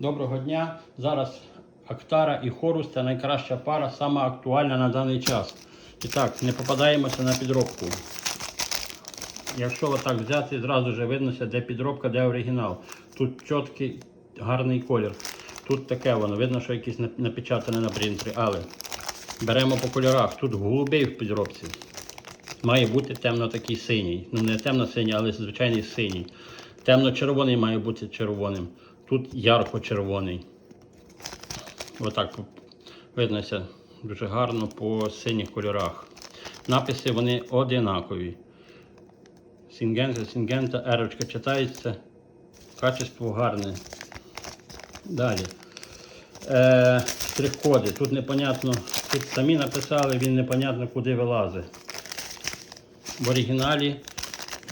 Доброго дня. Зараз Актара і Хорус це найкраща пара, сама актуальна на даний час. І так, не попадаємося на підробку. Якщо отак взяти, зразу ж виднося, де підробка, де оригінал. Тут чіткий, гарний колір. Тут таке воно, видно, що якесь нап- напечатане на принтері, але беремо по кольорах. Тут голубий в підробці. Має бути темно такий синій. Ну не темно-синій, але звичайний синій. Темно-червоний має бути червоним. Тут ярко-червоний. Отак виднося дуже гарно по синіх кольорах. Написи вони одинакові. Сінгента, Сінгента, ерочка читається. Качество гарне. Далі. Е, штрих-коди. Тут непонятно, тут самі написали, він непонятно куди вилазить. В оригіналі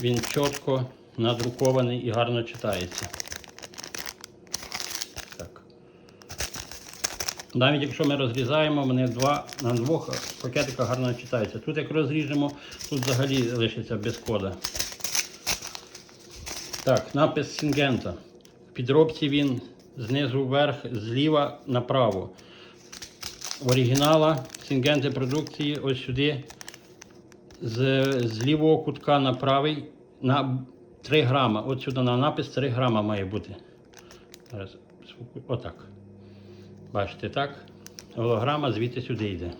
він чітко надрукований і гарно читається. Навіть якщо ми розрізаємо, вони два, на двох пакетиках гарно читаються. Тут як розріжемо, тут взагалі лишиться без кода. Так, напис Сінгента. В підробці він знизу вверх, зліва направо. Оригінала Сінгенти продукції ось сюди з, з лівого кутка на правий на 3 грама. От сюди на напис 3 грама має бути. Зараз, отак. Бачите, так? Голограма звідти сюди йде.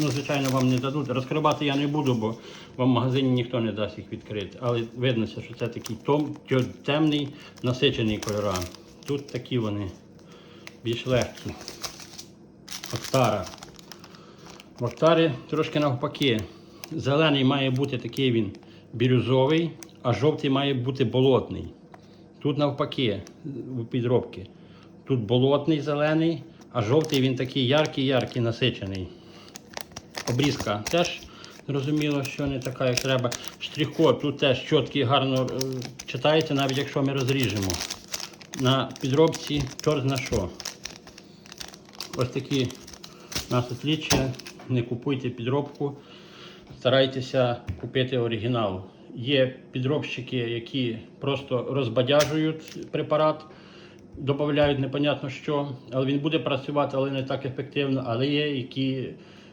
Ну, звичайно, вам не дадуть. Розкривати я не буду, бо вам в магазині ніхто не дасть їх відкрити. Але видно, що це такий том, темний, насичений кольора. Тут такі вони більш легкі. Октара. В Октарі трошки навпаки. Зелений має бути такий він бірюзовий, а жовтий має бути болотний. Тут навпаки, у підробки. Тут болотний зелений, а жовтий він такий яркий-яркий, насичений. Обрізка теж зрозуміло, що не така, як треба. Штрих-код тут теж чіткий, гарно е, читається, навіть якщо ми розріжемо. На підробці чорт на що. Ось такі нас отліччя. Не купуйте підробку, старайтеся купити оригінал. Є підробщики, які просто розбадяжують препарат, додають непонятно що, але він буде працювати, але не так ефективно. Але є які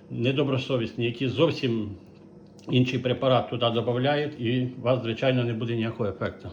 недобросовісні, які зовсім інший препарат туди додають, і у вас, звичайно, не буде ніякого ефекту.